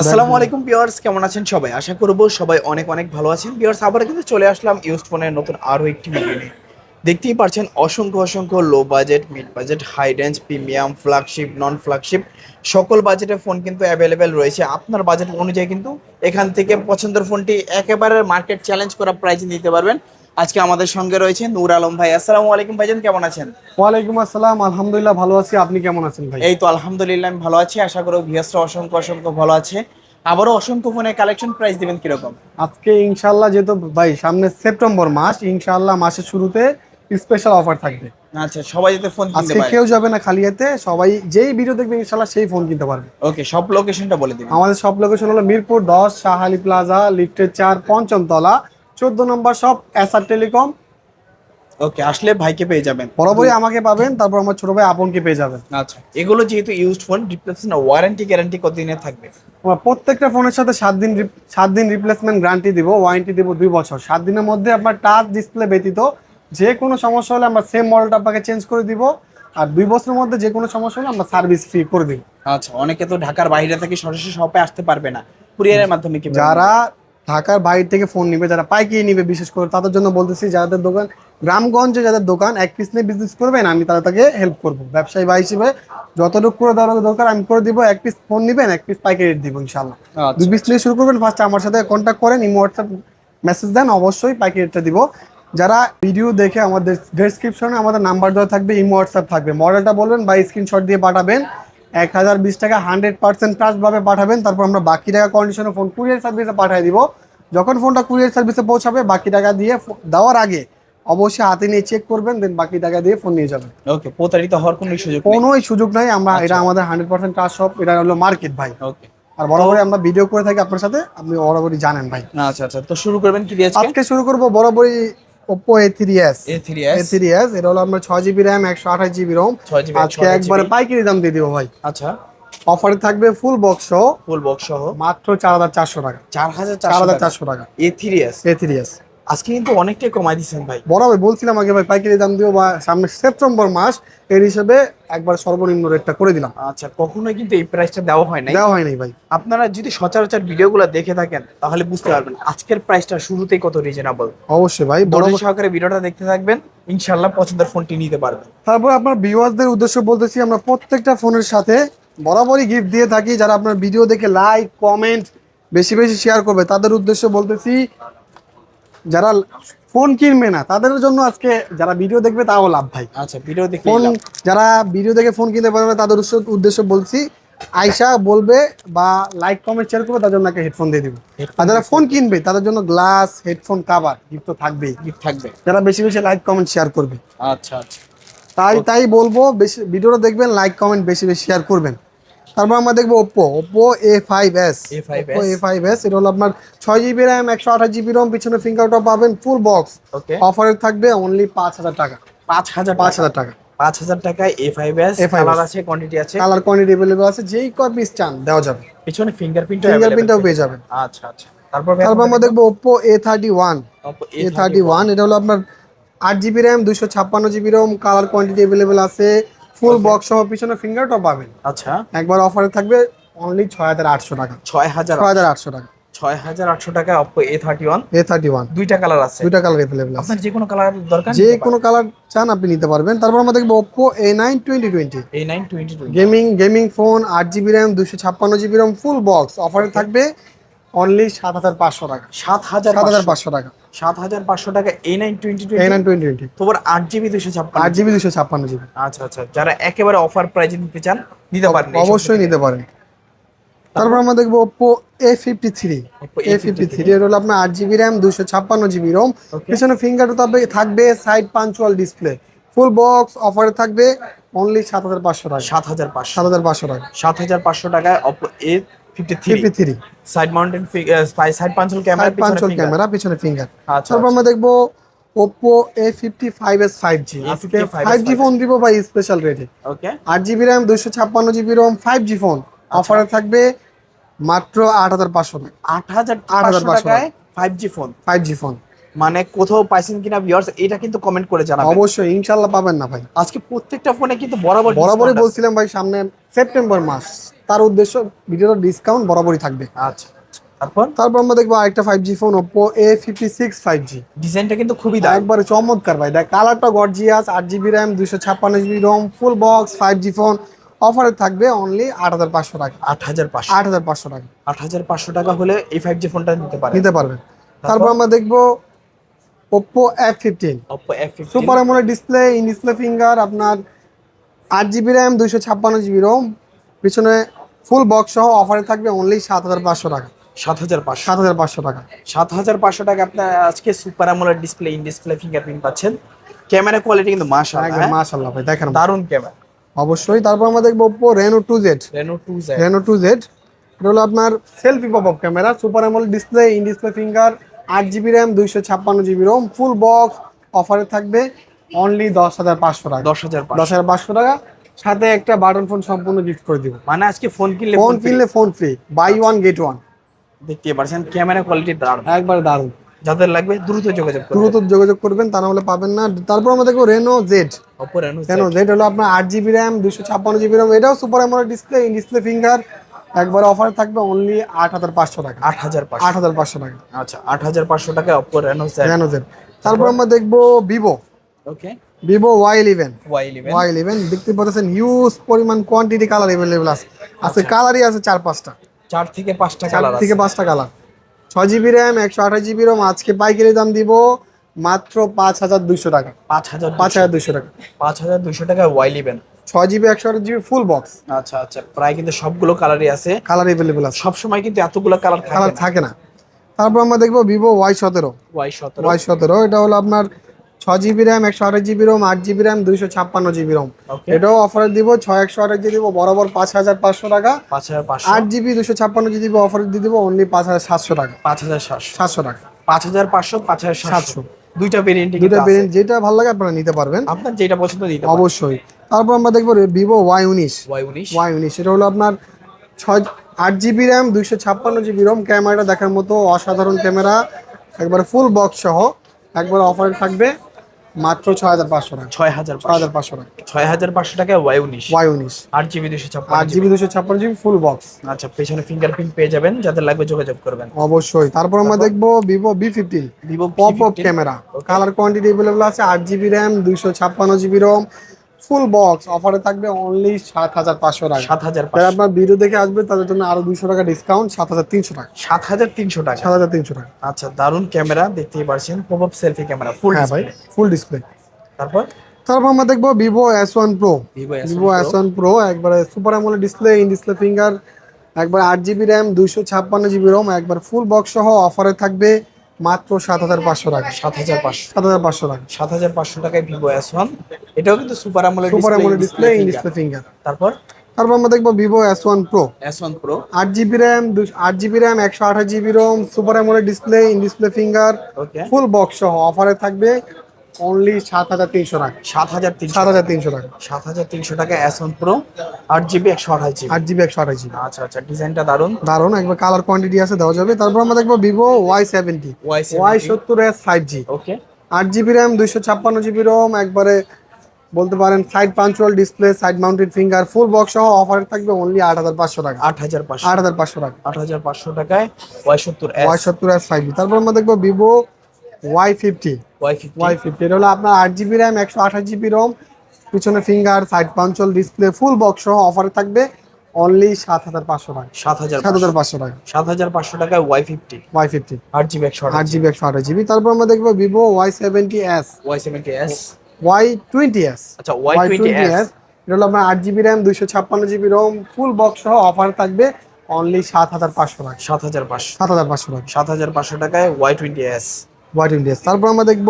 আসসালামু আলাইকুম ভিউয়ার্স, কেমন আছেন সবাই? আশা করব সবাই অনেক অনেক ভালো আছেন। ভিউয়ার্স আবার কিন্তু চলে আসলাম ইউজড ফোনের নতুন আরও একটি ভিডিও নিয়ে। দেখতেই পারছেন, অসংখ্য অসংখ্য low budget mid budget high range premium flagship non flagship সকল বাজেটের ফোন কিন্তু অ্যাভেলেবেল রয়েছে। আপনার বাজেট অনুযায়ী কিন্তু এখান থেকে পছন্দের ফোনটি একেবারে মার্কেট চ্যালেঞ্জ করা প্রাইসে নিতে পারবেন। আজকে আমাদের সঙ্গে রয়েছে নূর আলম ভাই। আসসালামু আলাইকুম ভাইজান কেমন আছেন? ওয়ালাইকুম আসসালাম আলহামদুলিল্লাহ ভালো আছি। আপনি কেমন আছেন ভাই? এই তো আলহামদুলিল্লাহ আমি ভালো আছি। আশা করব ভিউয়ার্সরা অসংখ্য অসংখ্য ভালো আছে। আবারও অসংখ্য ফোনের কালেকশন প্রাইস দিবেন কীরকম? আজকে ইনশাল্লাহ যেহেতু ভাই সামনে সেপ্টেম্বর মাস ইনশাল্লাহ মাসের শুরুতে স্পেশাল অফার থাকবে। আচ্ছা সবাই যাতে ফোন কিনতে আজকে পারে। কেউ যাবে না খালি হাতে সবাই যেই ভিডিও দেখবে ইনশাল্লাহ সেই ফোন কিনতে পারবে। ওকে সব লোকেশনটা বলে দিবেন। আমাদের সব লোকেশন হলো মিরপুর দশ শাহালি প্লাজা লিফটের চার পঞ্চম তলা। চোদ্দ নম্বর সব এসআর টেলিকম ওকে আসলে ভাইকে পেয়ে যাবেন। বরাবরই আমাকে পাবেন তারপর আমার ছোট ভাই আপনকে পেয়ে যাবেন। আচ্ছা এগুলো যেহেতু used phone replacement warranty guarantee কতদিনের থাকবে? আমরা প্রত্যেকটা ফোনের সাথে সাত দিন সাত দিন রিপ্লেসমেন্ট গ্যারান্টি দিব ওয়ারেন্টি দিব দুই বছর। সাত দিনের মধ্যে আপনার টাচ ডিসপ্লে ব্যতীত যে কোনো সমস্যা হলে আমরা সেম মডেলটা আপনাকে চেঞ্জ করে দিব আর দুই বছরের মধ্যে যে কোনো সমস্যা হলে আমরা সার্ভিস ফ্রি করে দিব। আচ্ছা অনেকে তো ঢাকার বাইরে থেকে সরাসরি শপে আসতে পারবে না। কুরিয়ারের মাধ্যমে কি যারা ঢাকার বাইরে থেকে ফোন নিবে যারা পাইকিরি নিবে বিশেষ করে তাদের জন্য বলতেছি যাদের দোকান গ্রামগঞ্জে যাদের দোকান এক পিস নিয়ে বিজনেস করবেন আমি তারা তাকে হেল্প করব। ব্যবসায়ী ভাই হিসেবে যতটুকু করে দেওয়ার দরকার আমি করে দিব এক পিস ফোন নিবেন এক পিস পাইকারি রেট দিব ইনশাল্লাহ আচ্ছা দুই পিস নিয়ে শুরু করবেন ফার্স্ট আমার সাথে কন্ট্যাক্ট করেন ইমো হোয়াটসঅ্যাপ মেসেজ দেন অবশ্যই পাইকারি রেটটা দিব। যারা ভিডিও দেখে আমাদের ডেসক্রিপশনে আমাদের নাম্বার দেওয়া থাকবে ইমো হোয়াটসঅ্যাপ থাকবে। মডেলটা বলবেন বা স্ক্রিনশট দিয়ে পাঠাবেন। এক হাজার বিশ টাকা হান্ড্রেড পার্সেন্ট ভাবে পাঠাবেন। তারপর আমরা বাকি টাকা কন্ডিশনে ফোন কুরিয়ার সার্ভিসে পাঠিয়ে দিব। যখন ফোনটা কুরিয়ার সার্ভিসে পৌঁছাবে বাকি টাকা দিয়ে দেওয়ার আগে অবশ্যই হাতে নিয়ে চেক করবেন দেন বাকি টাকা দিয়ে ফোন নিয়ে যাবেন। ওকে প্রতারিত হওয়ার কোনো সুযোগ নেই। কোনোই সুযোগ নাই। আমরা আচ্ছা। এটা আমাদের হান্ড্রেড পার্সেন্ট ট্রাস্ট শপ এটা হলো মার্কেট ভাই। ওকে আর বরাবরই আমরা ভিডিও করে থাকি আপনার সাথে আপনি বরাবরই জানেন ভাই। আচ্ছা আচ্ছা। তো শুরু করবেন কি আজকে শুরু করব বরাবরই Oppo A three S A three A S three S এটা হলো আমরা ছয় জিবি র্যাম একশো আঠাশ জিবি রোম আজকে একবারে পাইকারি দাম দিয়ে দিব ভাই। আচ্ছা। অফারে থাকবে ফুল বক্স সহ ফুল বক্স সহ। মাত্র চার হাজার চারশো টাকা। চার হাজার চার হাজার চারশো টাকা। A three S A three S আজকে কিন্তু অনেকটাই কমাই দিচ্ছেন ভাই। বরাবর বলছিলাম আগে ভাই পাইকারি দাম দিব বা সামনে সেপ্টেম্বর মাস এর হিসেবে একবার সর্বনিম্ন রেটটা করে দিলাম। আচ্ছা কখনোই কিন্তু এই প্রাইসটা দেওয়া হয় নাই। দেওয়া হয় নাই ভাই। আপনারা যদি সচরাচর ভিডিওগুলো দেখে থাকেন তাহলে বুঝতে পারবেন আজকের প্রাইসটা শুরুতেই কত রিজনেবল অবশ্যই ভাই বড় সহকারে ভিডিওটা দেখতে থাকবেন ইনশাল্লাহ পছন্দের ফোনটি নিতে পারবেন। তারপর আপনার ভিউয়ার্সদের উদ্দেশ্য বলতেছি আমরা প্রত্যেকটা ফোনের সাথে বরাবরই গিফট দিয়ে থাকি। যারা আপনার ভিডিও দেখে লাইক কমেন্ট বেশি বেশি শেয়ার করবে তাদের উদ্দেশ্য বলতেছি যারা ফোন কিনবে না তাদের জন্য আজকে যারা ভিডিও দেখবে তাও লাভ ভাই। আচ্ছা ভিডিও দেখে ফোন যারা ভিডিও দেখে ফোন কিনতে পারবে না তাদের উদ্দেশ্য- উদ্দেশ্য বলছি আয়সা বলবে বা লাইক কমেন্ট শেয়ার করবে তার জন্য একটা হেডফোন দিয়ে দিব। আর যারা ফোন কিনবে তাদের জন্য গ্লাস হেডফোন কাভার গিফট তো থাকবেই। গিফট থাকবে। যারা বেশি বেশি লাইক কমেন্ট শেয়ার করবে। আচ্ছা আচ্ছা। তাই তাই বলব বেশি ভিডিওটা দেখবেন লাইক কমেন্ট বেশি বেশি শেয়ার করবেন। তারপর আমরা দেখব Oppo Oppo A five S A5s Oppo A five S এটা হলো আপনার ছয় জিবি র্যাম একশো আঠাশ জিবি রম পিছনে ফিঙ্গারটা পাবেন ফুল বক্স অফারে থাকবে অনলি পাঁচ হাজার টাকা। পাঁচ হাজার পাঁচ হাজার টাকা। পাঁচ হাজার টাকায় A five S A5s colour আছে কোয়ান্টিটি আছে। কালার কোয়ান্টিটি অ্যাভেলেবল আছে যেই কয় পিস চান দেওয়া যাবে। পিছনে ফিঙ্গারপ্রিন্ট ফিঙ্গারপ্রিন্টটাও পেয়ে যাবেন। আচ্ছা আচ্ছা। তারপর তারপর আমরা দেখব Oppo A thirty one A thirty one এটা হলো আপনার আট জিবি র্যাম দুশো ছাপ্পান্ন GB ROM colour quantity available আছে। ফুল বক্স সহ পিছনে ফিঙ্গারটাও পাবেন। আচ্ছা। একবার অফারে থাকবে অনলি ছয় হাজার আটশো টাকা। ছয় হাজার ছয় হাজার আটশো টাকা। ছয় হাজার আটশো টাকা Oppo A thirty one A thirty one দুইটা কালার আছে। দুইটা কালার অ্যাভেলেবল আছে। আপনার যে কোনো কালার দরকার যে কোনো কালার চান আপনি নিতে পারবেন। তারপর আমরা দেখব Oppo A nine twenty twenty A nine twenty gaming gaming phone আট জিবি র্যাম দুশো ছাপ্পান্ন জিবি র্যাম ফুল বক্স অফারে থাকবে অনলি সাত হাজার পাঁচশো টাকা। সাত হাজার সাত হাজার পাঁচশো টাকা। সাত হাজার পাঁচশো টাকা A nine twenty A nine twenty twenty তোমার আট জিবি দুশো ছাপ্পান্ন। আট জিবি দুশো ছাপ্পান্ন জিবি আচ্ছা আচ্ছা। যারা একেবারে অফার প্রাইজে নিতে চান নিতে পারেন। অবশ্যই নিতে পারেন। তারপর আমরা দেখব Oppo A fifty three Oppo A fifty three এর হলো আপনার আট জিবি র্যাম দুশো ছাপ্পান্ন জিবি রোম পিছনে ফিঙ্গার থাকবে থাকবে side punctual display full box অফারে থাকবে অনলি সাত হাজার পাঁচশো টাকা। সাত হাজার পাঁচশো। সাত হাজার পাঁচশো টাকা। সাত হাজার পাঁচশো টাকায় Oppo A fifty three fifty three side mounted side পাঞ্চল camera side পাঞ্চুয়াল ক্যামেরা পিছনে ফিঙ্গার আচ্ছা তারপর আমরা দেখব এস ফাইভ জি আজকে A55s ফাইভ জি ফোন দিব ভাই স্পেশাল রেটে ওকে আট জিবি র্যাম দুশো ছাপ্পান্ন GB ROM five G phone আচ্ছা। অফারে থাকবে মাত্র আট হাজার পাঁচশো টাকা। আট হাজার আট হাজার পাঁচশো পাঁচশো টাকায় five G phone five G phone মানে কোথাও পাইছেন কিনা ভিউয়ার্স এটা কিন্তু কমেন্ট করে জানাবেন। অবশ্যই ইনশাল্লাহ পাবেন না ভাই। আজকে প্রত্যেকটা ফোনে কিন্তু বরাবর বরাবরই বলছিলাম ভাই সামনে সেপ্টেম্বর মাস তার উদ্দেশ্য ভিডিওর ডিসকাউন্ট বরাবরই থাকবে। আচ্ছা। তারপর? তারপর আমরা দেখব আরেকটা five G phone Oppo A fifty six five G ডিজাইনটা কিন্তু খুবই একবারে চমৎকার ভাই। দেখ কালারটা গর্জিয়াস আট জিবি র্যাম দুইশো ছাপ্পান্ন GB ROM full box five G phone অফারে থাকবে অনলি আট হাজার পাঁচশো টাকা। আট হাজার পাঁচশো। আট হাজার পাঁচশো টাকা। আট হাজার পাঁচশো টাকা হলে এই ফাইভ জি ফোনটা নিতে পারেন। নিতে পারবেন। তারপর আমরা দেখব Oppo F fifteen Oppo F super display in display finger আপনার আট জিবি র্যাম দুইশো ছাপ্পান্ন জিবি রোম পিছনে ফুল বক্স সহ অফারে থাকবে অনলি সাত হাজার পাঁচশো টাকা। সাত হাজার পাঁচশো। সাত হাজার পাঁচশো টাকা। সাত হাজার পাঁচশো টাকা আপনার আজকে super AMOLED display in display fingerprint পাচ্ছেন। ক্যামেরা কোয়ালিটি কিন্তু মাশাআল্লাহ মাশাল্লাহ ভাই দেখেন। দারুণ ক্যামেরা অবশ্যই তারপর আমরা দেখব Oppo Reno two Z Reno two Z Reno two Z এটা হলো আপনার selfie pop up camera super AMOLED display in display finger আট জিবি র্যাম দুইশো ছাপ্পান্ন জিবি রোম ফুল বক্স অফারে থাকবে অনলি দশ হাজার পাঁচশো টাকা। দশ হাজার দশ হাজার পাঁচশো টাকা। সাথে একটা বাটন ফোন সম্পূর্ণ গিফট করে দিব। মানে আজকে ফোন কিনলে ফোন কিনলে phone free buy one get one দেখতে পারছেন ক্যামেরা কোয়ালিটি দারুণ। একবার দারুণ। যাদের লাগবে দ্রুত যোগাযোগ করুন দ্রুত যোগাযোগ করবেন তা না হলে পাবেন না। তারপর আমরা দেখব Reno Z Reno Reno Z হলো আপনার আট জিবি র্যাম দুশো ছাপ্পান্ন জিবি র্যাম এটাও super AMOLED display in display finger একবার অফার থাকবে অনলি আট হাজার পাঁচশো টাকা। আট হাজার আট হাজার পাঁচশো টাকা। আচ্ছা আট হাজার পাঁচশো টাকা Oppo Reno Z Reno Z তারপর আমরা দেখব Vivo okay Vivo Y eleven Y eleven দেখতে পাচ্ছেন হিউজ পরিমাণ কোয়ান্টিটি কালার অ্যাভেলেবেল আছে। আছে কালারই আছে চার পাঁচটা। চার থেকে পাঁচটা চার কালার থেকে পাঁচটা কালার ছয় জিবি র্যাম একশো আঠাশ জিবি রোম আজকে পাইকারি দাম দিব মাত্র পাঁচ হাজার দুইশো টাকা। পাঁচ হাজার পাঁচ হাজার দুইশো টাকা। পাঁচ হাজার দুশো টাকা ওয়াই ইলেভেন ছয় জিবি একশো আঠাশ জিবি ফুল বক্স আচ্ছা আচ্ছা। প্রায় কিন্তু সবগুলো কালারই আছে। কালার অ্যাভেলেবেল আছে। সব সময় কিন্তু এতগুলো কালার কালার থাকে না। তারপর আমরা দেখব ভিভো ওয়াই সতেরো। ওয়াই সতেরো। ওয়াই সতেরো এটা হলো আপনার ছয় জিবি র্যাম একশো আঠাশ জিবি রোম আট জিবি র্যাম দুইশো ছাপ্পান্ন জিবি রোম এটাও অফারে দিব ছয় একশো আঠাশ দিয়ে দিব বরাবর পাঁচ হাজার পাঁচশো টাকা। আট জিবি দুশো ছাপ্পান্ন জিবি অফারে দিয়ে দিব অনলি পাঁচ হাজার সাতশো টাকা। পাঁচ হাজার সাতশো। টাকা। পাঁচ হাজার পাঁচশো পাঁচ হাজার সাতশো। সাতশো। দুইটা ভেরিয়েন্ট দুইটা ভেরিয়েন্ট যেটা ভালো লাগে আপনারা নিতে পারবেন। আপনার যেটা পছন্দ দিতে অবশ্যই। তারপর আমরা দেখব ভিভো ওয়াই উনিশ। ওয়াই উনিশ। এটা হলো আপনার ছয় আট জিবি র্যাম দুইশো ছাপ্পান্ন জিবি রোম ক্যামেরাটা দেখার মতো অসাধারণ ক্যামেরা। একবারে ফুল বক্স সহ একবার অফারে থাকবে মাত্র ছয় হাজার পাঁচশো টাকা। ছয় হাজার ছয় হাজার পাঁচশো টাকা। ছয় হাজার পাঁচশো টাকা ওয়াই উনিশ। ওয়াই উনিশ। আট জিবি দুশো ছাপ্পান্ন আট জিবি দুশো ছাপ্পান্ন জিবি ফুল বক্স আচ্ছা পেছনে ফিঙ্গারপ্রিন্ট পেয়ে যাবেন যাদের লাগবে যোগাযোগ করবেন। অবশ্যই। তারপর আমরা দেখব Vivo V fifteen Vivo pop up camera. Colour quantity available আছে আট জিবি র্যাম দুইশো ছাপ্পান্ন জিবি রোম ফুল বক্স অফারে থাকবে অনলি সাত হাজার পাঁচশো টাকা। সাত হাজার যারা আপনার ভিডিও দেখে আসবে তাদের জন্য আরও দুশো টাকা ডিসকাউন্ট সাত হাজার তিনশো টাকা। সাত হাজার তিনশো টাকা। সাত হাজার তিনশো টাকা। আচ্ছা দারুণ ক্যামেরা দেখতেই পারছেন। Pop up selfie camera full হ্যাঁ ভাই ফুল ডিসপ্লে তারপর? তারপর আমরা দেখব Vivo S one pro Vivo S one pro একবারে super AMOLED display in display finger একবার আট জিবি র্যাম দুইশো ছাপ্পান্ন জিবি রোম একবার ফুল বক্স সহ অফারে থাকবে। মাত্র সাত হাজার পাঁচশো টাকা সাত হাজার পাঁচশো সাত হাজার পাঁচশো টাকা সাত হাজার পাঁচশো টাকায় ভিভো এস ওয়ান এটাও কিন্তু সুপার আমলে super AMOLED display in display finger তারপর? তারপর আমরা দেখব Vivo S one pro S one pro আট জিবি র্যাম আট জিবি র্যাম একশো আঠাশ GB ROM super AMOLED display in display finger full box সহ অফারে থাকবে। অনলি সাত হাজার তিনশো টাকা। সাত হাজার তিনশো সাত হাজার তিনশো টাকা। সাত হাজার তিনশো টাকা এস ওয়ান প্রো আট জিবি একশো আঠাশ জিবি। আট জিবি একশো আঠাশ জিবি। আচ্ছা আচ্ছা ডিজাইনটা দারুণ দারুণ একবার কালার কোয়ান্টিটি আছে দেওয়া যাবে। তারপর আমরা দেখব Vivo Y seventy Y Y সত্তর এস ফাইভ জি ওকে আট জিবি র্যাম দুইশো ছাপ্পান্ন জিবি রোম একবারে বলতে পারেন side punch hole display side mounted finger full box সহ অফারে থাকবে অনলি আট হাজার পাঁচশো টাকা। আট হাজার পাঁচশো। আট হাজার পাঁচশো টাকা। আট হাজার পাঁচশো টাকায় ওয়াই সত্তর ওয়াই সত্তর এস ফাইভ জি তারপর আমরা দেখব Vivo Y fifty Y fifty এটা হলো আপনার আট জিবি র্যাম একশো আঠাশ জিবি রোম পিছনে finger side punch hole display full box সহ অফারে থাকবে অনলি সাত হাজার পাঁচশো টাকা। সাত হাজার সাত হাজার পাঁচশো। টাকা। সাত হাজার পাঁচশো টাকায় ওয়াই ফিফটি ওয়াই ফিফটি আট জিবি একশো আট জিবি একশো আঠাশ জিবি তারপর আমরা দেখব Vivo Y seventy S Y seventy S Y twenty S আচ্ছা ওয়াই টোয়েন্টি এস এটা হলো আপনার আট জিবি র্যাম দুইশো ছাপ্পান্ন জিবি রোম ফুল বক্স সহ অফার থাকবে অনলি সাত হাজার পাঁচশো টাকা। সাত হাজার পাঁচশো। সাত হাজার পাঁচশো টাকা। সাত হাজার পাঁচশো টাকায় Y twenty S Y twenty S তারপর আমরা দেখব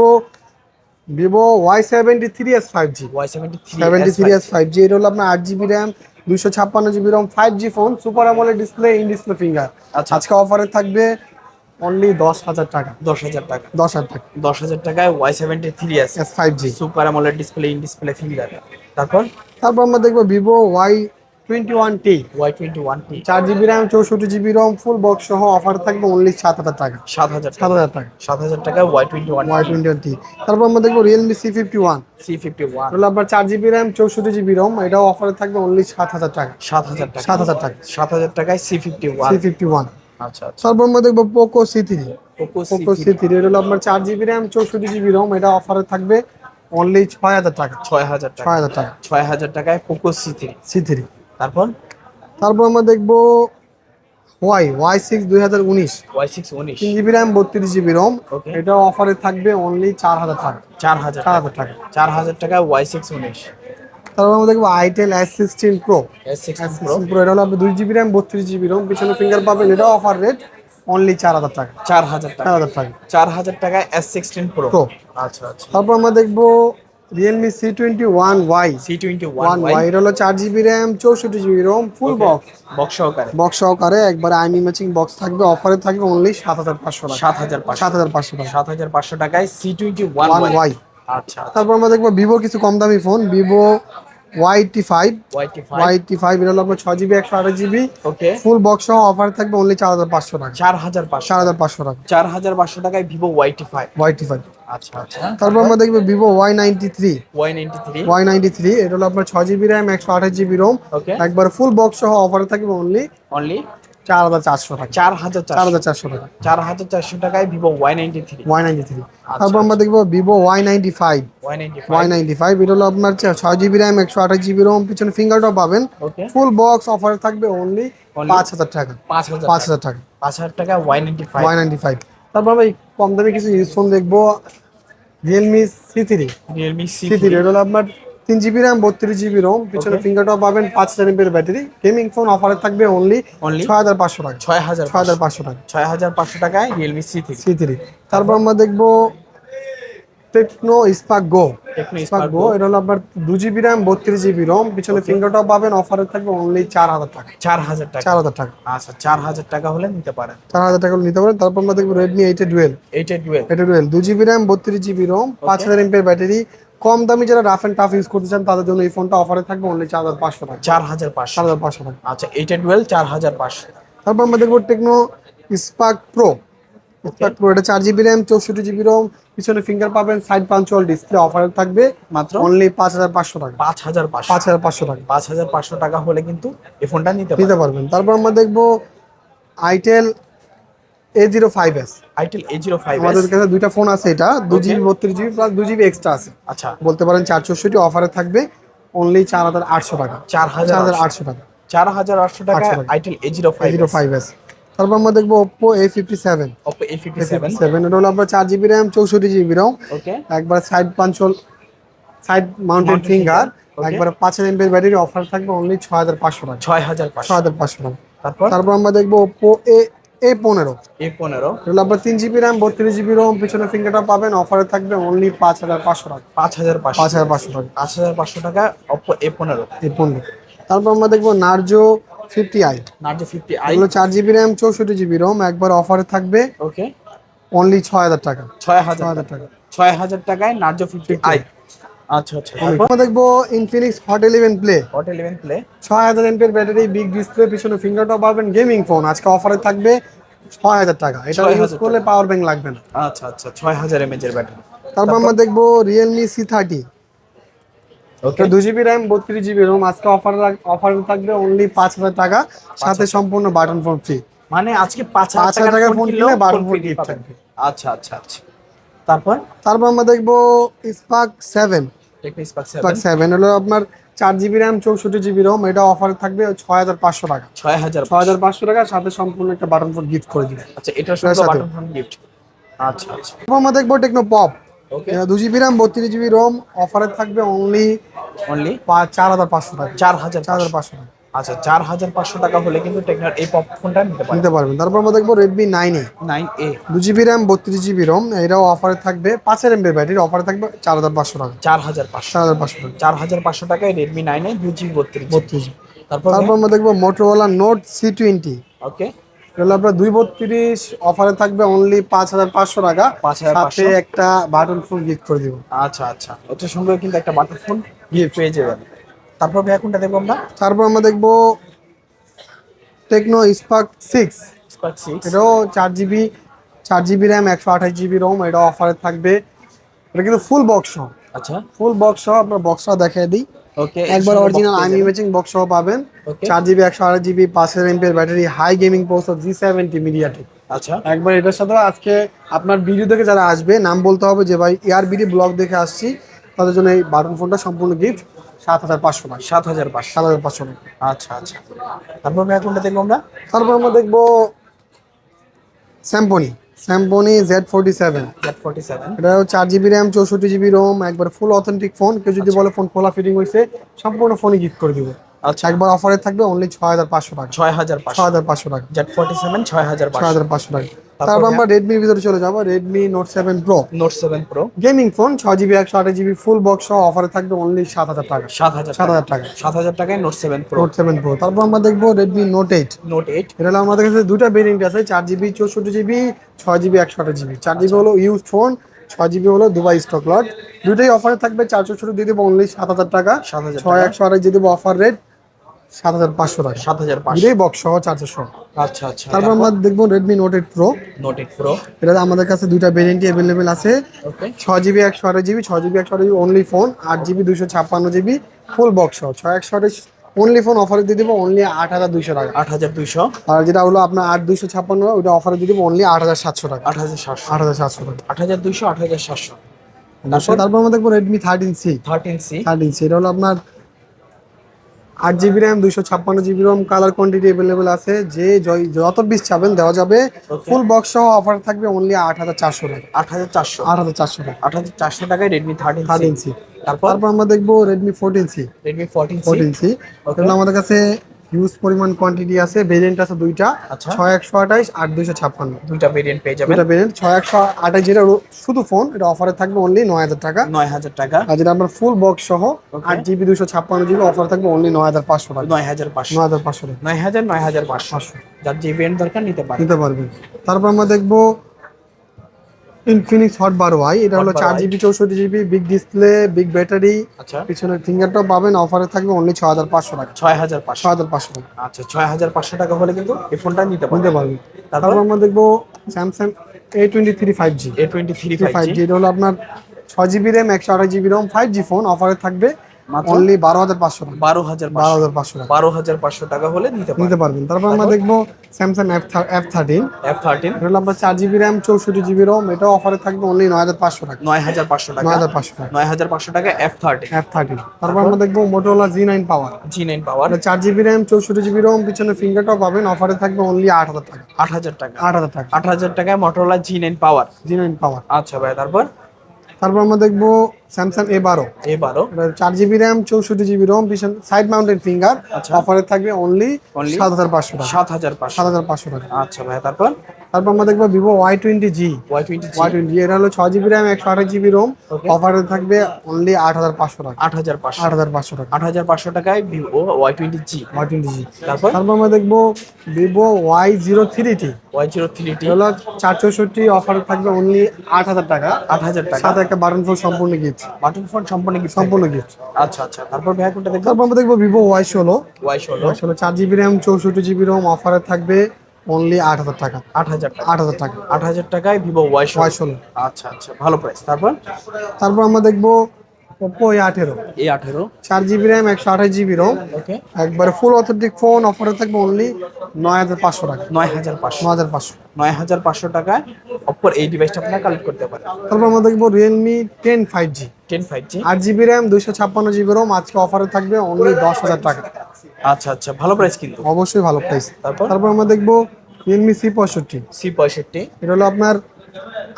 Vivo Y seventy three S five G Y seventy three seventy three S five G এটা হলো আপনার আট জিবি র্যাম দুইশো ছাপ্পান্ন GB ROM five G phone super AMOLED display in display finger আচ্ছা। আজকে অফারে থাকবে অনলি দশ হাজার টাকা। দশ হাজার টাকা। দশ হাজার টাকা। দশ হাজার টাকায় Y seventy three S S five G super AMOLED display in display finger তারপর? তারপর আমরা দেখব Vivo Y twenty one T Y twenty one চার জিবি র্যাম চৌষট্টি জিবি রম ফুল বক্স সহ অফার থাকবে অনলি সাত হাজার টাকা। সাত হাজার সাত হাজার টাকা। সাত হাজার টাকায় Y twenty one Y twenty one T তারপর আমরা দেখব Realme C fifty one C fifty one হলো আপনার চার জিবি র্যাম চৌষট্টি জিবি রম এটাও অফারে থাকবে অনলি সাত হাজার টাকা। সাত হাজার টাকা। সাত হাজার টাকা। সাত হাজার টাকায় C fifty one C fifty one আচ্ছা আচ্ছা। তারপর আমরা দেখব এটা হলো আপনার এটা অফারে থাকবে অনলি ছয় হাজার টাকা। ছয় হাজার টাকা। ছয় হাজার টাকা। ছয় হাজার টাকায় Poco C three C three তারপর? তারপর আমরা দেখব ওয়াই ওয়াই সিক্স দুই হাজার উনিশ। ওয়াই সিক্স উনিশ। তিন জিবি র্যাম বত্রিশ জিবি রম. এটা অফারে থাকবে অনলি চার হাজার টাকা। চার হাজার চার টাকা হাজার টাকা। চার হাজার টাকায় ওয়াই সিক্স উনিশ। তারপর আমরা দেখব itel S sixteen pro S sixteen pro এটা হলো দুই জিবি র্যাম বত্রিশ জিবি রম পিছনে ফিঙ্গার পাবেন এটা অফার রেট অনলি চার হাজার টাকা। চার হাজার টাকা। চার হাজার টাকা। চার হাজার টাকায় এস সিক্সটিন প্রো। আচ্ছা আচ্ছা। তারপর আমরা দেখব Realme C twenty one Y C twenty one Y এটা হলো চার জিবি র্যাম চৌষট্টি GB ROM full box box সহকারে? বক্স সহকারে একবার আইমি ম্যাচিং বক্স থাকবে অফারে থাকবে অনলি সাত হাজার পাঁচশো টাকা। সাত হাজার সাত হাজার পাঁচশো টাকা। সাত হাজার পাঁচশো টাকায় সি টোয়েন্টি ওয়ান ওয়াই আচ্ছা তারপর আমরা দেখব ভিভো কিছু কম দামি phone Vivo Y T five YT five এটা হলো আপনার ছয় জিবি একশো আঠাশ জিবি ওকে ফুল বক্স সহ অফার থাকবে অনলি চার হাজার পাঁচশো টাকা। চার হাজার পাঁচশো। চার হাজার পাঁচশো টাকা। চার হাজার পাঁচশো টাকায় Vivo YT five YT five আচ্ছা আচ্ছা। তারপর আমরা দেখব Vivo Y ninety three Y ninety three Y ninety three এটা হলো আপনার ছয় জিবি র্যাম একশো আঠাশ জিবি রোম একবার ফুল বক্স সহ অফার থাকবে অনলি অনলি চার হাজার চারশো টাকা। চার হাজার চার হাজার চারশো টাকা। চার হাজার চারশো টাকায় Vivo Y ninety three Y ninety three তারপর আমরা দেখব Vivo Y ninety five Y ninety five ninety five এটা হলো আপনার ছয় জিবি র্যাম একশো আঠাশ জিবি রোম পিছনে ফিঙ্গারটাও পাবেন। ফুল বক্স অফারে থাকবে অনলি পাঁচ হাজার টাকা। পাঁচ হাজার পাঁচ হাজার টাকা। পাঁচ হাজার টাকা Y ninety five Y ninety five তারপর আমরা কম দামে কিছু ফোন দেখব। Realme C three Realme C C three এটা হলো আপনার তিন জিবি র্যাম বত্রিশ জিবি রোম পিছনে Okay. ফিঙ্গারটাও পাবেন পাঁচ হাজার এমপের ব্যাটারি গেমিং ফোন অফারে থাকবে অনলি Only? ছয় হাজার পাঁচশো টাকা। ছয় হাজার ছয় হাজার পাঁচশো টাকা। ছয় হাজার পাঁচশো টাকায় Realme C three C three তারপর আমরা দেখব Tecno Spark Go Spark Go এটা হলো আপনার দু জিবি র্যাম বত্রিশ জিবি রোম পিছনে ফিঙ্গারটাও পাবেন অফারে থাকবে অনলি চার হাজার টাকা। চার হাজার টাকা। চার হাজার টাকা। আচ্ছা চার হাজার টাকা হলে নিতে পারেন। চার হাজার টাকা হলে নিতে পারেন। তারপর আমরা দেখব রেডমি এইটে ডুয়েল এইটা ডুয়েল এটা ডুয়েল দু জিবি র্যাম বত্রিশ জিবি রোম পাঁচ হাজার এমপের ব্যাটারি কম দামি যারা রাফ এন্ড টাফ ইউজ করতে চান তাদের জন্য এই ফোনটা অফারে থাকবে অনলি চার হাজার পাঁচশো টাকা। চার হাজার পাঁচশো। চার হাজার পাঁচশো টাকা। আচ্ছা এইটা ডুয়েল চার হাজার পাঁচশো। তারপর আমরা দেখব Tecno Spark pro Spark pro এটা চার জিবি র্যাম চৌষট্টি জিবি রোম পিছনে ফিঙ্গার পাবেন সাইড পাঞ্চুয়াল ডিসপ্লে অফারে থাকবে। মাত্র? অনলি পাঁচ হাজার পাঁচশো টাকা। পাঁচ হাজার পাঁচশো। পাঁচ হাজার পাঁচশো টাকা। পাঁচ হাজার পাঁচশো টাকা হলে কিন্তু এই ফোনটা নিতে নিতে পারবেন। তারপর আমরা দেখব itel A zero five S itel A zero five আমাদের কাছে দুইটা ফোন আছে এটা দু জিবি বত্রিশ জিবি প্লাস দু জিবি এক্সট্রা আছে। আচ্ছা। বলতে পারেন চার চৌষট্টি অফারে থাকবে অনলি চার হাজার আটশো টাকা। চার চার হাজার হাজার আটশো আটশো টাকা। চার হাজার আটশো টাকা itel A zero five zero five S তারপর আমরা দেখব Oppo A fifty seven Oppo A seven seven এটা হলো আপনার চার জিবি র্যাম চৌষট্টি জিবি ওকে একবার side punch hole side mounted Mounted finger একবার ব্যাটারি অফার থাকবে অনলি ছয় হাজার পাঁচশো টাকা। ছয় হাজার ছয় পাঁচশো হাজার পাঁচশো টাকা। তারপর? তারপর আমরা দেখব এ পনেরো। এ পনেরো। এটা হলো আপনার তিন জিবি র্যাম বত্রিশ জিবি রোম পিছনে ফিঙ্গারটা পাবেন অফারে থাকবে অনলি পাঁচ হাজার পাঁচশো টাকা। পাঁচ হাজার পাঁচ হাজার পাঁচশো টাকা। পাঁচ হাজার পাঁচশো টাকা ওপো এ পনেরো। এই পনেরো। তারপর আমরা দেখব Narzo fifty I Narzo fifty I এগুলো চার জিবি র্যাম চৌষট্টি জিবি রোম একবার অফারে থাকবে ওকে অনলি ছয় হাজার টাকা। ছয় হাজার টাকা। ছয় হাজার টাকায় নার্জো ফিফটি আই আচ্ছা আচ্ছা। তারপর আমরা দেখব Infinix Hot eleven Play Hot eleven Play ছয় হাজার এমপের ব্যাটারি বিগ ডিসপ্লে পিছনে ফিঙ্গারটা পাবেন গেমিং ফোন আজকে অফারে থাকবে ছয় হাজার টাকা। এটা ইউজ করলে পাওয়ার ব্যাংক লাগবে না। আচ্ছা আচ্ছা ছয় হাজার এমএচ এর ব্যাটারি তারপর আমরা দেখব রিয়েলমি সি থার্টি ওকে দু জিবি র্যাম বত্রিশ জিবি রোম আজকে অফার অফার থাকবে অনলি পাঁচ হাজার টাকা। সাথে সম্পূর্ণ বাটন ফোন ফ্রি মানে আজকে পাঁচ হাজার টাকার ফোন কিনলে বারো ফোন ফ্রি থাকবে। আচ্ছা আচ্ছা আচ্ছা। তারপর? তারপর আমরা দেখব স্পার্ক সেভেন স্পার্ক সেভেন হলো আপনার চার জিবি র্যাম চৌষট্টি জিবি রোম এটা অফারে থাকবে ছয় হাজার পাঁচশো টাকা। ছয় হাজার ছয় হাজার পাঁচশো টাকা সাথে সম্পূর্ণ একটা বাটন ফোন গিফট করে দিবে। আচ্ছা সাথে। বাটন ফোন গিফট আচ্ছা আচ্ছা। তারপর আমরা দেখব টেকনো পপ ওকে দু জিবি র্যাম বত্রিশ জিবি রোম অফারে থাকবে অনলি অনলি চার হাজার পাঁচশো টাকা। চার হাজার চার হাজার পাঁচশো টাকা। আচ্ছা চার হাজার পাঁচশো টাকা হলে কিন্তু টেকনার এই পপ ফোনটা নিতে পারেন নিতে পারবেন। তারপর আমরা দেখব Redmi nine A nine A দু জিবি র্যাম বত্রিশ জিবি রোম এটাও অফারে থাকবে। পাঁচের এমবি ব্যাটারি অফারে থাকবে চার হাজার পাঁচশো টাকা। চার হাজার পাঁচশো। চার হাজার পাঁচশো টাকা। চার হাজার পাঁচশো টাকায় রেডমি নাইন এ দু জিবি বত্রিশ বত্রিশ তারপর তারপর আমরা দেখব Motorola Note C twenty okay এগুলো আপনার দুই বত্রিশ অফারে থাকবে অনলি পাঁচ হাজার পাঁচশো টাকা। 5,500 সাথে একটা বাটন ফোন গিফট করে দিব। আচ্ছা আচ্ছা। ওটার সঙ্গে কিন্তু একটা বাটন ফোন গিফট পেয়ে যাবেন। তারপর ভাইয়া কোনটা দেখব আমরা? তারপর আমরা দেখব Tecno Spark six Spark six এটাও চার জিবি চার জিবি র্যাম একশো আঠাশ জিবি রোম এটা অফারে থাকবে। এটা কিন্তু ফুল বক্স সহ। আচ্ছা। ফুল বক্স সহ আপনার বক্সটা দেখিয়ে দিই। ওকে একবার অরিজিনাল আইমি ম্যাচিং বক্স সহ পাবেন. চার জিবি একশো আঠাশ জিবি পাঁচের এমপির battery high gaming processor G seventy MediaTek আচ্ছা। একবার এটার সাথে আজকে আপনার ভিডিও দেখে যারা আসবে নাম বলতে হবে যে ভাই এয়ার বিডি ব্লগ দেখে আসছি। তাদের জন্য এই বাটন ফোনটা সম্পূর্ণ গিফট সাত হাজার পাঁচশো টাকা সাত হাজার পাঁচশো। সাত হাজার পাঁচশো টাকা আচ্ছা আচ্ছা। তারপর ভাইয়া কোনটা দেখব আমরা? তারপর আমরা দেখব Symphony Symphony Z forty seven Z forty seven এটা চার জিবি র্যাম চৌষট্টি জিবি রোম একবার ফুল অথেন্টিক ফোন কেউ যদি বলে ফোন খোলা ফিটিং হয়েছে সম্পূর্ণ ফোনই গিফট করে দিব। আচ্ছা। একবার অফারে থাকবে অনলি ছয় হাজার পাঁচশো টাকা। ছয় হাজার ছয় হাজার পাঁচশো টাকা। জেড ফোর্টি সেভেন ছয় হাজার ছয় হাজার পাঁচশো টাকা। তারপর তারপর আমরা রেডমির ভিতরে চলে যাব Redmi Note seven pro Note seven pro gaming phone ছয় জিবি একশো আঠাশ জিবি ফুল বক্স সহ অফারে থাকবে অনলি সাত হাজার টাকা। সাত হাজার সাত হাজার টাকা। সাত হাজার টাকায় Note seven pro Note seven pro তারপর আমরা দেখব Redmi Note eight Note eight এটা হলো আমাদের কাছে দুটা ভেরিয়েন্ট আছে চার জিবি চৌষট্টি জিবি ছয় জিবি একশো আঠাশ জিবি চার জিবি হলো ইউজ ফোন ছয় জিবি হলো দুবাই স্টক লট দুটাই অফারে থাকবে চার চৌষট্টি দিয়ে দেবো অনলি সাত হাজার টাকা। সাত হাজার ছয় একশো আঠাশ দিয়ে দেবো অফার রেট সাত হাজার পাঁচশো টাকা। সাত হাজার পাঁচশো। বক্স সহ চার্জার সহ। আচ্ছা আচ্ছা। তারপর আমরা দেখব Redmi Note eight pro Note eight pro এটা আমাদের কাছে দুইটা ভেরিয়েন্টই অ্যাভেলেবেল আছে। ছয় জিবি একশো আঠাশ জিবি ছয় জিবি একশো আঠাশ জিবি অনলি ফোন আট জিবি দুশো ছাপ্পান্ন জিবি ফুল বক্স সহ। ছয় একশো আঠাশ অনলি ফোন অফারে দিয়ে দেবো অনলি আট হাজার দুইশো টাকা। আট হাজার দুইশো। আর যেটা হলো আপনার আট দুইশো ছাপ্পান্ন ওইটা অফারে দিয়ে দেবো অনলি আট হাজার সাতশো টাকা। আট হাজার সাতশো। আট হাজার সাতশো টাকা। আট হাজার দুইশো আট হাজার সাতশো। তারপর আমরা দেখব Redmi thirteen C thirteen C thirteen C এটা হলো আপনার আট জিবি র্যাম দুইশো ছাপ্পান্ন GB ROM colour quantity available আছে। যে যত পিস চাবেন দেওয়া যাবে। ফুল বক্স সহ অফার থাকবে অনলি আট হাজার চারশো টাকা। আট হাজার চারশো। আট হাজার চারশো টাকা। আট হাজার চারশো টাকায় রেডমি থার্টিন থার্টিন সি তারপর? আমরা দেখব Redmi fourteen C Redmi fourteen fourteen C আমাদের কাছে হিউজ পরিমাণ কোয়ান্টিটি আছে ভেরিয়েন্ট আছে দুইটা। আচ্ছা। ছয় একশো আঠাইশ আট দুইশো ছাপ্পান্ন। দুইটা ভেরিয়েন্ট পেয়ে যাবেন। দুইটা ভেরিয়েন্ট ছয় একশো আঠাইশ যেটা শুধু ফোন এটা অফারে থাকবে অনলি নয় হাজার টাকা। নয় হাজার টাকা। আর যেটা আপনার ফুল বক্স সহ আট জিবি দুশো ছাপ্পান্ন জিবি অফার থাকবে অনলি নয় হাজার পাঁচশো টাকা। নয় হাজার পাঁচশো। নয় হাজার পাঁচশো নয় হাজার নয় হাজার পাঁচশো। যার যে ভেরিয়েন্ট দরকার নিতে পারেন নিতে পারবেন। তারপর আমরা দেখব ইনফিনিক্স হট বারো আই এটা হলো চার জিবি চৌষট্টি GB big display big battery আচ্ছা। পিছনের ফিঙ্গারটাও পাবেন অফারে থাকবে অনলি ছয় হাজার পাঁচশো টাকা। ছয় হাজার পাঁচশো। হাজার পাঁচশো টাকা। আচ্ছা ছয় হাজার পাঁচশো টাকা হলে কিন্তু এই ফোনটা নিতে নিতে পারবেন। তারপর? আমরা দেখব Samsung A twenty three five G A twenty three five G এটা হলো আপনার ছয় জিবি র্যাম একশো আঠাশ GB ROM five G phone অফারে থাকবে? অনলি বারো হাজার পাঁচশো বারো হাজার বারো হাজার পাঁচশো বারো হাজার পাঁচশো টাকা হলে নিতে নিতে পারবেন। তারপর আমরা দেখব Samsung F F thirteen F thirteen এটা আপনার চার জিবি র্যাম চৌষট্টি জিবি রম এটাও অফারে থাকবে অনলি নয় হাজার পাঁচশো টাকা। নয় হাজার পাঁচশো টাকা। নয় হাজার পাঁচশো টাকা। নয় হাজার পাঁচশো টাকা এফ থার্টিন এফ থার্টিন তারপর আমরা দেখব মোটোলা জি nine power G nine power চার জিবি র্যাম চৌষট্টি জিবি রম পিছনে ফিঙ্গারটাও পাবেন। অফারে থাকবে অনলি আট হাজার টাকা। আট হাজার টাকা। আট হাজার টাকা। আট হাজার টাকায় Motorola G nine power G nine power আচ্ছা ভাই তারপর? তারপর আমরা দেখব স্যামসাং এ বারো এ বারো চার জিবি র্যাম চৌষট্টি জিবি রম পিছন সাইড মাউন্টেন ফিঙ্গার আচ্ছা। অফারে থাকবে অনলি Only? সাত হাজার পাঁচশো টাকা। সাত হাজার পাঁচশো। সাত হাজার পাঁচশো টাকা। আচ্ছা ভাই তারপর? তারপর আমরা দেখব Vivo Y twenty G Y twenty Y twenty এটা হলো ছয় জিবি র্যাম একশো আঠাশ জিবি রোম. অফারে থাকবে অনলি আট হাজার পাঁচশো টাকা। আট হাজার পাঁচশো। আট হাজার পাঁচশো টাকা। আট হাজার পাঁচশো টাকায় Vivo Y twenty G Y twenty G তারপর? তারপর আমরা দেখব Vivo Y zero three T Y zero three T হলো চার চৌষট্টি অফারে থাকবে অনলি আট হাজার টাকা। আট হাজার টাকা। সাথে একটা বাটন ফোন সম্পূর্ণ গিফট বাটন ফোন সম্পূর্ণ গিফট সম্পূর্ণ গিফট আচ্ছা আচ্ছা তারপর ভাই কোনটা দেখব? তারপর আমরা দেখব ভিভো ওয়াই ষোলো। ওয়াই ষোলো। ষোলো চার জিবি র্যাম চৌষট্টি জিবি রোম অফারে থাকবে অনলি আট হাজার টাকা। আট হাজার টাকা। আট হাজার টাকা। আট হাজার টাকায় ভিভো ওয়াই ওয়াই ষোলো। আচ্ছা আচ্ছা ভালো প্রাইস তারপর? তারপর আমরা দেখব ওপো এ আঠেরো এই আঠেরো চার জিবি র্যাম একশো আঠাশ জিবি রোম ওকে একবারে ফুল অথেন্টিক ফোন অফারে থাকবে অনলি নয় হাজার পাঁচশো টাকা। নয় হাজার পাঁচশো নয় হাজার পাঁচশো নয় হাজার পাঁচশো টাকায় অপর এই ডিভাইসটা আপনারা কালেক্ট করতে পারেন। তারপর আমরা দেখব Realme ten five G ten five G আট জিবি র্যাম দুইশো ছাপ্পান্ন জিবি রোম আজকে অফারে থাকবে অনলি দশ হাজার টাকা। আচ্ছা আচ্ছা ভালো প্রাইস কিন্তু। অবশ্যই ভালো প্রাইস তারপর? তারপর আমরা দেখব রিয়েলমি সি পঁয়ষট্টি। সি পঁয়ষট্টি। এটা হলো আপনার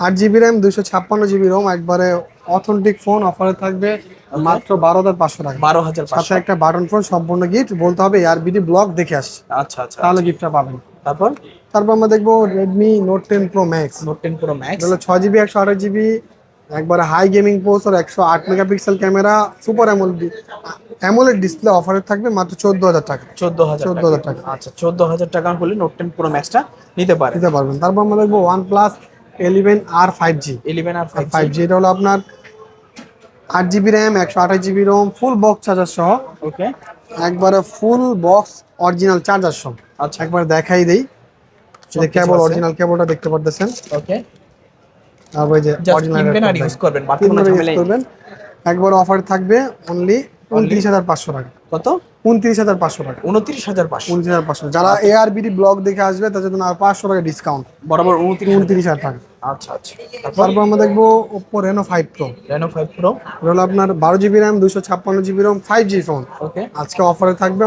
আট জিবি র্যাম দুইশো ছাপ্পান্ন জিবি রোম একবারে অথেন্টিক ফোন অফারে থাকবে মাত্র বারো হাজার পাঁচশো টাকা। বারো হাজার সাথে একটা বাটন ফোন সম্পূর্ণ গিফট বলতে হবে আর বিডি ব্লগ দেখে আসছে। আচ্ছা আচ্ছা তাহলে গিফটটা পাবেন। তারপর? তারপর আমরা দেখব Redmi Note ten Pro Max Note ten Pro Max হলো ছয় জিবি একশো আঠাশ জিবি একবারে হাই গেমিং প্রসেসর একশো আট megapixel camera super AMOLED AMOLED display অফারে থাকবে মাত্র চোদ্দ হাজার টাকা। চোদ্দ হাজার 14,000 টাকা। আচ্ছা চোদ্দ হাজার টাকা হলে নোট টেন প্রো ম্যাক্সটা নিতে পারে নিতে পারবেন। তারপর আমরা দেখব OnePlus eleven R five G eleven R five G এটা হলো আপনার আট জিবি র্যাম একশো আঠাশ GB ROM full box charger সহ। ওকে একবারে ফুল বক্স অরিজিনাল চার্জার সহ। আচ্ছা। একবার দেখাই দেই। যে কেবল। অরিজিনাল কেবলটা দেখতে পারতেছেন? ওকে তারপর এই যে অরিজিনাল আর ইউজ করবেন। করবেন। একবার অফার থাকবে অনলি উনত্রিশ হাজার পাঁচশো টাকা। কত? উনত্রিশ হাজার পাঁচশো টাকা। উনত্রিশ হাজার পাঁচশো। উনত্রিশ হাজার পাঁচশো। যারা এআরবিডি ব্লগ দেখে আসবে তাদের জন্য আর পাঁচশো টাকা ডিসকাউন্ট বরাবর উনত্রিশ হাজার টাকা। আচ্ছা আচ্ছা। তারপর আমরা দেখব Oppo Reno five Pro Reno five Pro হলো আপনার বারো জিবি র্যাম দুশো ছাপ্পান্ন GB ROM five G phone okay আজকে অফারে থাকবে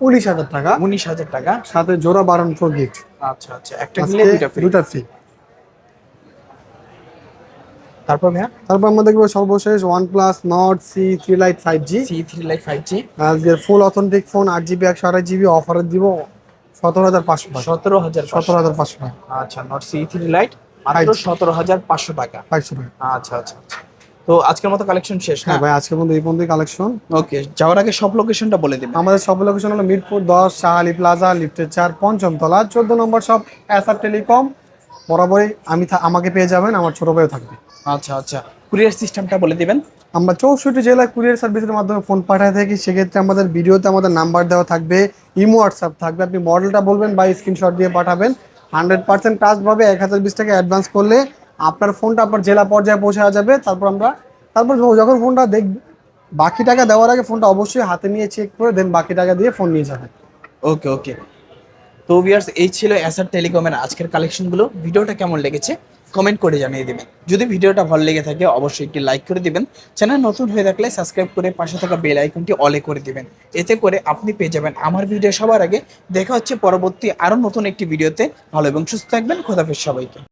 উনিশ হাজার টাকা। উনিশ হাজার টাকা। সাথে জোড়া বারণ প্রো গিফট আচ্ছা আচ্ছা। একটা নিলে আজকে ফ্রি দুটা ফ্রি তারপর ভাইয়া? তারপর আমরা দেখব সর্বশেষ OnePlus Nord C three Lite five G C three Lite five G আজকে ফুল অথেন্টিক ফোন আট জিবি একশো আঠাশ জিবি অফারে দিব সতেরো হাজার পাঁচশো সতেরো হাজার সতেরো হাজার পাঁচশো আচ্ছা নট সি থ্রি লাইট মাত্র সতেরো হাজার পাঁচশো টাকা। পাঁচশো টাকা আচ্ছা আচ্ছা আচ্ছা। তো আজকের মতো কালেকশন শেষ হ্যাঁ ভাই আজকের মধ্যে এই পর্যন্তই কালেকশন ওকে যাওয়ার আগে সব লোকেশনটা বলে দেবেন। আমাদের সব লোকেশন হলো মিরপুর দশ শাহালি প্লাজা লিফটের চার পঞ্চম তলা চোদ্দ নম্বর সব এসআর টেলিকম। বরাবরই আমি আমাকে পেয়ে যাবেন আমার ছোট ভাইও থাকবে। আচ্ছা আচ্ছা। কুরিয়ার সিস্টেমটা বলে দিবেন। আমরা চৌষট্টি জেলায় কুরিয়ার সার্ভিসের মাধ্যমে ফোন পাঠায় থাকি সেক্ষেত্রে আমাদের ভিডিওতে আমাদের নাম্বার দেওয়া থাকবে ইমো হোয়াটসঅ্যাপ থাকবে। আপনি মডেলটা বলবেন বা স্ক্রিনশট দিয়ে পাঠাবেন। হান্ড্রেড পার্সেন্ট টাচ পাবে, এক হাজার বিশ টাকা অ্যাডভান্স করলে আপনার ফোনটা আপনার জেলা পর্যায়ে পৌঁছে যাবে। তারপর আমরা, তারপর যখন ফোনটা দেখ, বাকি টাকা দেওয়ার আগে ফোনটা অবশ্যই হাতে নিয়ে চেক করে দেন বাকি টাকা দিয়ে ফোন নিয়ে যাবেন। ওকে ওকে তো ভিউয়ার্স এই ছিল অ্যাসার টেলিকমের আজকের কালেকশনগুলো ভিডিওটা কেমন লেগেছে? কমেন্ট করে জানিয়ে দেবেন। যদি ভিডিওটা ভালো লেগে থাকে, অবশ্যই একটি লাইক করে দিবেন। চ্যানেল নতুন হয়ে থাকলে সাবস্ক্রাইব করে পাশে থাকা বেল আইকনটি অলে করে দিবেন। এতে করে আপনি পেয়ে যাবেন আমার ভিডিও সবার আগে। দেখা হচ্ছে পরবর্তী আরও নতুন একটি ভিডিওতে ভালো এবং সুস্থ থাকবেন। খোদাফেজ সবাইকে।